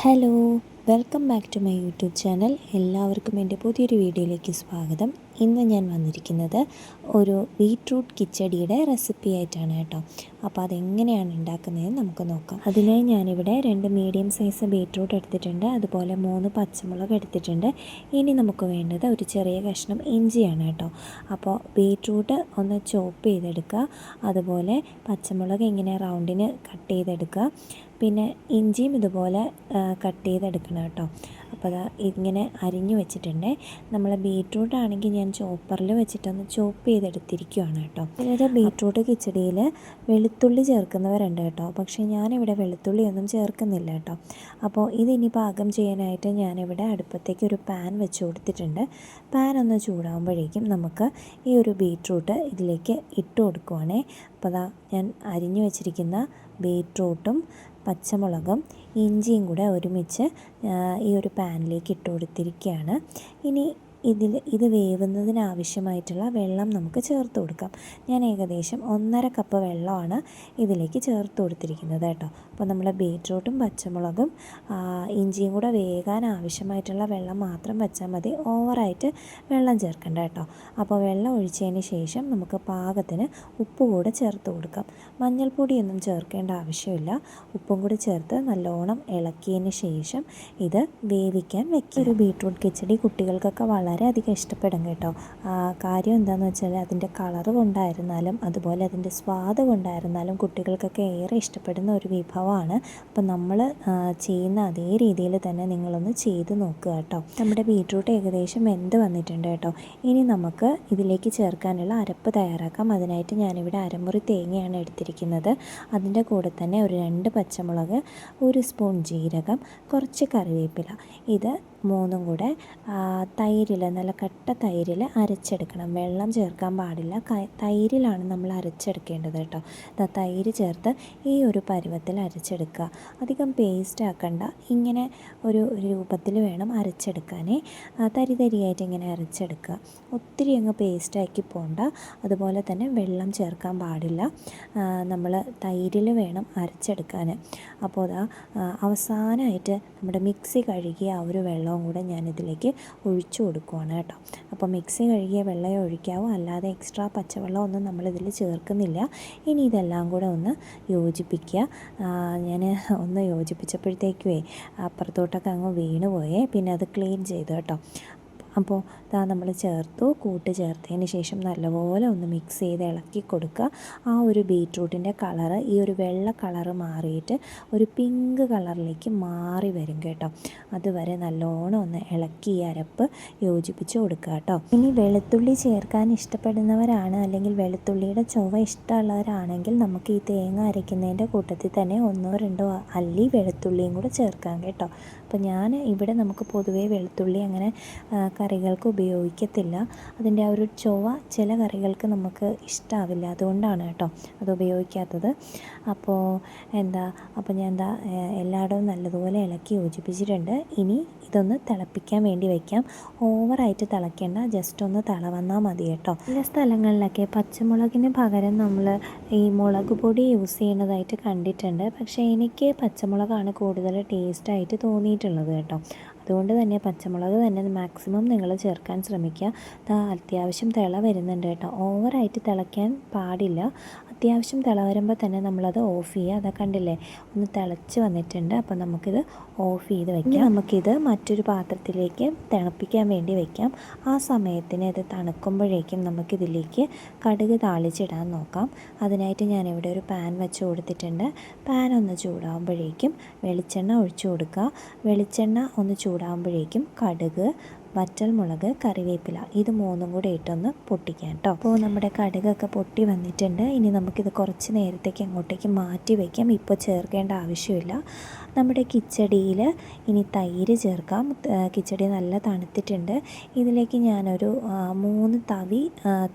Hello welcome back to my YouTube channel. എല്ലാവർക്കും എന്റെ പുതിയൊരു വീഡിയോയിലേക്ക് സ്വാഗതം. ഇന്ന് ഞാൻ വന്നിരിക്കുന്നത് ഒരു ബീട്രൂട്ട് കിച്ചടിയുടെ റെസിപ്പി ആയിട്ടാണ് കേട്ടോ. അപ്പോൾ അതെങ്ങനെയാണ് ഉണ്ടാക്കുന്നതെന്ന് നമുക്ക് നോക്കാം. അതിനായി ഞാനിവിടെ രണ്ട് മീഡിയം സൈസ് ബീട്രൂട്ട് എടുത്തിട്ടുണ്ട്. അതുപോലെ മൂന്ന് പച്ചമുളക് എടുത്തിട്ടുണ്ട്. ഇനി നമുക്ക് വേണ്ടത് ഒരു ചെറിയ കഷ്ണം ഇഞ്ചിയാണ് കേട്ടോ. അപ്പോൾ ബീട്രൂട്ട് ഒന്ന് ചോപ്പ് ചെയ്തെടുക്കുക. അതുപോലെ പച്ചമുളക് ഇങ്ങനെ റൗണ്ടിന് കട്ട് ചെയ്തെടുക്കുക. പിന്നെ ഇഞ്ചിയും ഇതുപോലെ കട്ട് ചെയ്തെടുക്കണം കേട്ടോ. അപ്പോൾ അതാ ഇങ്ങനെ അരിഞ്ഞു വെച്ചിട്ടുണ്ട്. നമ്മൾ ബീട്രൂട്ട് ആണെങ്കിൽ ഞാൻ ചോപ്പറിൽ വെച്ചിട്ടൊന്ന് ചോപ്പ് ചെയ്തെടുത്തിരിക്കുകയാണ് കേട്ടോ. അതായത് ബീട്രൂട്ട് കിച്ചടിയിൽ വെളുത്തുള്ളി ചേർക്കുന്നവരുണ്ട് കേട്ടോ. പക്ഷേ ഞാനിവിടെ വെളുത്തുള്ളി ഒന്നും ചേർക്കുന്നില്ല കേട്ടോ. അപ്പോൾ ഇതിനി പാകം ചെയ്യാനായിട്ട് ഞാനിവിടെ അടുപ്പത്തേക്ക് ഒരു പാൻ വെച്ച് കൊടുത്തിട്ടുണ്ട്. പാൻ ഒന്ന് ചൂടാകുമ്പോഴേക്കും നമുക്ക് ഈ ഒരു ബീട്രൂട്ട് ഇതിലേക്ക് ഇട്ട് കൊടുക്കുവാണേ. അപ്പോൾ അതാ ഞാൻ അരിഞ്ഞു വെച്ചിരിക്കുന്ന ബീട്രൂട്ടും പച്ചമുളകും ഇഞ്ചിയും കൂടെ ഒരുമിച്ച് ഈ ഒരു പാനിലേക്ക് ഇട്ട് കൊടുത്തിരിക്കുകയാണ്. ഇനി ഇതിൽ ഇത് വേവുന്നതിനാവശ്യമായിട്ടുള്ള വെള്ളം നമുക്ക് ചേർത്ത് കൊടുക്കാം. ഞാൻ ഏകദേശം ഒന്നര കപ്പ് വെള്ളമാണ് ഇതിലേക്ക് ചേർത്ത് കൊടുത്തിരിക്കുന്നത് കേട്ടോ. അപ്പോൾ നമ്മൾ ബീറ്റ്റൂട്ടും പച്ചമുളകും ഇഞ്ചിയും കൂടെ വേകാൻ ആവശ്യമായിട്ടുള്ള വെള്ളം മാത്രം വെച്ചാൽ മതി. ഓവറായിട്ട് വെള്ളം ചേർക്കണ്ട കേട്ടോ. അപ്പോൾ വെള്ളം ഒഴിച്ചതിന് ശേഷം നമുക്ക് പാകത്തിന് ഉപ്പ് കൂടെ ചേർത്ത് കൊടുക്കാം. മഞ്ഞൾപ്പൊടിയൊന്നും ചേർക്കേണ്ട ആവശ്യമില്ല. ഉപ്പും കൂടി ചേർത്ത് നല്ലോണം ഇളക്കിയതിന് ശേഷം ഇത് വേവിക്കാൻ വെക്കുക. ഒരു ബീട്രൂട്ട് കിച്ചടി കുട്ടികൾക്കൊക്കെ വളരെ വളരെയധികം ഇഷ്ടപ്പെടും കേട്ടോ. കാര്യം എന്താണെന്ന് വെച്ചാൽ അതിന്റെ കളറ് കൊണ്ടായിരുന്നാലും അതുപോലെ അതിന്റെ സ്വാദ് കൊണ്ടായിരുന്നാലും കുട്ടികൾക്കൊക്കെ ഏറെ ഇഷ്ടപ്പെടുന്ന ഒരു വിഭവമാണ് അപ്പം നമ്മൾ ചെയ്യുന്ന അതേ രീതിയിൽ തന്നെ നിങ്ങളൊന്ന് ചെയ്ത് നോക്കുക കേട്ടോ. നമ്മുടെ ബീട്രൂട്ട് ഏകദേശം എന്ത് വന്നിട്ടുണ്ട് കേട്ടോ. ഇനി നമുക്ക് ഇതിലേക്ക് ചേർക്കാനുള്ള അരപ്പ് തയ്യാറാക്കാം. അതിനായിട്ട് ഞാനിവിടെ അരമുറി തേങ്ങയാണ് എടുത്തിരിക്കുന്നത്. അതിന്റെ കൂടെ തന്നെ ഒരു രണ്ട് പച്ചമുളക് ഒരു സ്പൂൺ ജീരകം കുറച്ച് കറിവേപ്പില. ഇത് മൂന്നും കൂടെ തൈരിൽ നല്ല കട്ട തൈരിൽ അരച്ചെടുക്കണം. വെള്ളം ചേർക്കാൻ പാടില്ല. തൈരിലാണ് നമ്മൾ അരച്ചെടുക്കേണ്ടത് കേട്ടോ. തൈര് ചേർത്ത് ഈ ഒരു പരുവത്തിൽ അരച്ചെടുക്കുക. അധികം പേസ്റ്റ് ആക്കണ്ട. ഇങ്ങനെ ഒരു രൂപത്തിൽ വേണം അരച്ചെടുക്കാനേ. തരി തരിയായിട്ട് ഇങ്ങനെ അരച്ചെടുക്കുക. ഒത്തിരി അങ്ങ് പേസ്റ്റാക്കി പോണ്ട. അതുപോലെ തന്നെ വെള്ളം ചേർക്കാൻ പാടില്ല. നമ്മൾ തൈരിൽ വേണം അരച്ചെടുക്കാൻ. അപ്പോൾ അതാ അവസാനമായിട്ട് നമ്മുടെ മിക്സി കഴുകിയ ആ ഒരു വെള്ളം വെള്ളവും കൂടെ ഞാനിതിലേക്ക് ഒഴിച്ചു കൊടുക്കുവാണ് കേട്ടോ. അപ്പോൾ മിക്സി കഴുകിയ വെള്ളം ഒഴിക്കാവൂ. അല്ലാതെ എക്സ്ട്രാ പച്ചവെള്ളം ഒന്നും നമ്മളിതിൽ ചേർക്കുന്നില്ല. ഇനി ഇതെല്ലാം കൂടെ ഒന്ന് യോജിപ്പിക്കുക. ഞാൻ ഒന്ന് യോജിപ്പിച്ചപ്പോഴത്തേക്കുവേ അപ്പുറത്തോട്ടൊക്കെ അങ്ങ് വീണ് പോയേ പിന്നെ അത് ക്ലീൻ ചെയ്തു കേട്ടോ. അപ്പോൾ ഇതാ നമ്മൾ ചേർത്തു. കൂട്ട് ചേർത്തതിന് ശേഷം നല്ലപോലെ ഒന്ന് മിക്സ് ചെയ്ത് ഇളക്കി കൊടുക്കുക. ആ ഒരു ബീട്രൂട്ടിന്റെ കളറ് ഈ ഒരു വെള്ള കളറ് മാറിയിട്ട് ഒരു പിങ്ക് കളറിലേക്ക് മാറി വരും കേട്ടോ. അതുവരെ നല്ലോണം ഒന്ന് ഇളക്കി അരപ്പ് യോജിപ്പിച്ച് കൊടുക്കുക കേട്ടോ. ഇനി വെളുത്തുള്ളി ചേർക്കാൻ ഇഷ്ടപ്പെടുന്നവരാണ് അല്ലെങ്കിൽ വെളുത്തുള്ളിയുടെ ചുവ ഇഷ്ടമുള്ളവരാണെങ്കിൽ നമുക്ക് ഈ തേങ്ങ അരയ്ക്കുന്നതിന്റെ കൂട്ടത്തിൽ തന്നെ ഒന്നോ രണ്ടോ അല്ലി വെളുത്തുള്ളിയും കൂടെ ചേർക്കാം കേട്ടോ. അപ്പോൾ ഞാൻ ഇവിടെ നമുക്ക് പൊതുവേ വെളുത്തുള്ളി അങ്ങനെ കറികൾക്ക് ഉപയോഗിക്കത്തില്ല. അതിന്റെ ആ ഒരു ചൊവ ചില കറികൾക്ക് നമുക്ക് ഇഷ്ടമാവില്ല അതുകൊണ്ടാണ് കേട്ടോ അത് ഉപയോഗിക്കാത്തത്. അപ്പോൾ എന്താ അപ്പോൾ ഞാൻ എന്താ എല്ലായിടവും നല്ലതുപോലെ ഇളക്കി യോജിപ്പിച്ചിട്ടുണ്ട്. ഇനി ഇതൊന്ന് തിളപ്പിക്കാൻ വേണ്ടി വയ്ക്കാം. ഓവറായിട്ട് തിളയ്ക്കേണ്ട ജസ്റ്റ് ഒന്ന് തിള വന്നാൽ മതി കേട്ടോ. ചില സ്ഥലങ്ങളിലൊക്കെ പച്ചമുളകിന് പകരം നമ്മൾ ഈ മുളക് പൊടി യൂസ് ചെയ്യുന്നതായിട്ട് കണ്ടിട്ടുണ്ട്. പക്ഷേ എനിക്ക് പച്ചമുളകാണ് കൂടുതൽ ടേസ്റ്റായിട്ട് തോന്നിയിട്ടുള്ളത് കേട്ടോ. അതുകൊണ്ട് തന്നെ പച്ചമുളക് തന്നെ മാക്സിമം നിങ്ങൾ ചേർക്കാൻ ശ്രമിക്കുക. അത്യാവശ്യം തിള വരുന്നുണ്ട് കേട്ടോ. ഓവറായിട്ട് തിളയ്ക്കാൻ പാടില്ല. അത്യാവശ്യം തിള വരുമ്പോൾ തന്നെ നമ്മളത് ഓഫ് ചെയ്യുക. അതൊക്കെ കണ്ടില്ലേ? ഒന്ന് തിളച്ച് വന്നിട്ടുണ്ട്. അപ്പോൾ നമുക്കിത് ഓഫ് ചെയ്ത് വയ്ക്കാം നമുക്കിത് മറ്റൊരു പാത്രത്തിലേക്ക് തിളപ്പിക്കാൻ വേണ്ടി വയ്ക്കാം ആ സമയത്തിന് ഇത് തണുക്കുമ്പോഴേക്കും നമുക്കിതിലേക്ക് കടുക് താളിച്ചിടാൻ നോക്കാം. അതിനായിട്ട് ഞാനിവിടെ ഒരു പാൻ വെച്ച് കൊടുത്തിട്ടുണ്ട്. പാൻ ഒന്ന് ചൂടാകുമ്പോഴേക്കും വെളിച്ചെണ്ണ ഒഴിച്ചു കൊടുക്കുക. വെളിച്ചെണ്ണ ഒന്ന് ചൂടാകുമ്പോഴേക്കും കടുക് വറ്റൽമുളക് കറിവേപ്പില. ഇത് മൂന്നും കൂടെ ഇട്ടൊന്ന് പൊട്ടിക്കാം കേട്ടോ അപ്പോൾ നമ്മുടെ കടുകൊക്കെ പൊട്ടി വന്നിട്ടുണ്ട്. ഇനി നമുക്കിത് കുറച്ച് നേരത്തേക്ക് അങ്ങോട്ടേക്ക് മാറ്റി വയ്ക്കാം ഇപ്പോൾ ചേർക്കേണ്ട ആവശ്യമില്ല. നമ്മുടെ കിച്ചടിയിൽ ഇനി തൈര് ചേർക്കാം. കിച്ചടി നല്ല തണുത്തിട്ടുണ്ട്. ഇതിലേക്ക് ഞാനൊരു മൂന്ന് തവി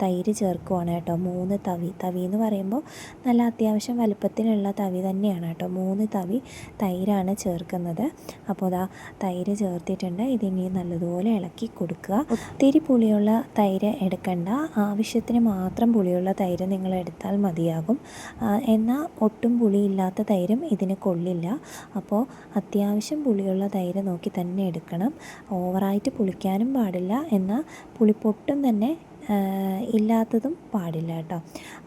തൈര് ചേർക്കുവാണ് കേട്ടോ. മൂന്ന് തവി. തവി എന്ന് പറയുമ്പോൾ നല്ല അത്യാവശ്യം വലുപ്പത്തിലുള്ള തവി തന്നെയാണ് കേട്ടോ. മൂന്ന് തവി തൈരാണ് ചേർക്കുന്നത്. അപ്പോൾ അതാ തൈര് ചേർത്തിട്ടുണ്ട്. ഇതിനി നല്ലതുപോലെ ഇളക്കി കൊടുക്കുക. ഒത്തിരി പുളിയുള്ള തൈര് എടുക്കണ്ട. ആവശ്യത്തിന് മാത്രം പുളിയുള്ള തൈര് നിങ്ങൾ എടുത്താൽ മതിയാകും. എന്നാൽ ഒട്ടും പുളിയില്ലാത്ത തൈരും ഇതിന് കൊള്ളില്ല. അപ്പോൾ അത്യാവശ്യം പുളിയുള്ള തൈര് നോക്കി തന്നെ എടുക്കണം. ഓവറായിട്ട് പുളിക്കാനും പാടില്ല. എന്നാൽ പുളിപ്പൊട്ടും തന്നെ ഇല്ലാത്തതും പാടില്ല കേട്ടോ.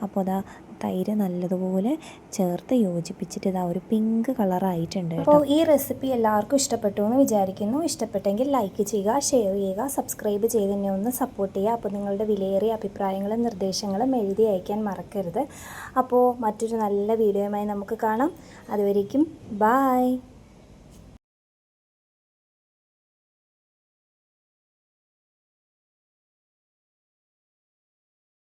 അപ്പോൾ അതാ തൈര് നല്ലതുപോലെ ചേർത്ത് യോജിപ്പിച്ചിട്ട് ഇതാ ഒരു പിങ്ക് കളറായിട്ടുണ്ട് അപ്പോൾ ഈ റെസിപ്പി എല്ലാവർക്കും ഇഷ്ടപ്പെട്ടു എന്ന് വിചാരിക്കുന്നു. ഇഷ്ടപ്പെട്ടെങ്കിൽ ലൈക്ക് ചെയ്യുക ഷെയർ ചെയ്യുക സബ്സ്ക്രൈബ് ചെയ്ത് എന്നെ ഒന്ന് സപ്പോർട്ട് ചെയ്യുക. അപ്പോൾ നിങ്ങളുടെ വിലയേറിയ അഭിപ്രായങ്ങളും നിർദ്ദേശങ്ങളും എഴുതി അയക്കാൻ മറക്കരുത്. അപ്പോൾ മറ്റൊരു നല്ല വീഡിയോയുമായി നമുക്ക് കാണാം. അതുവരേക്കും ബായ്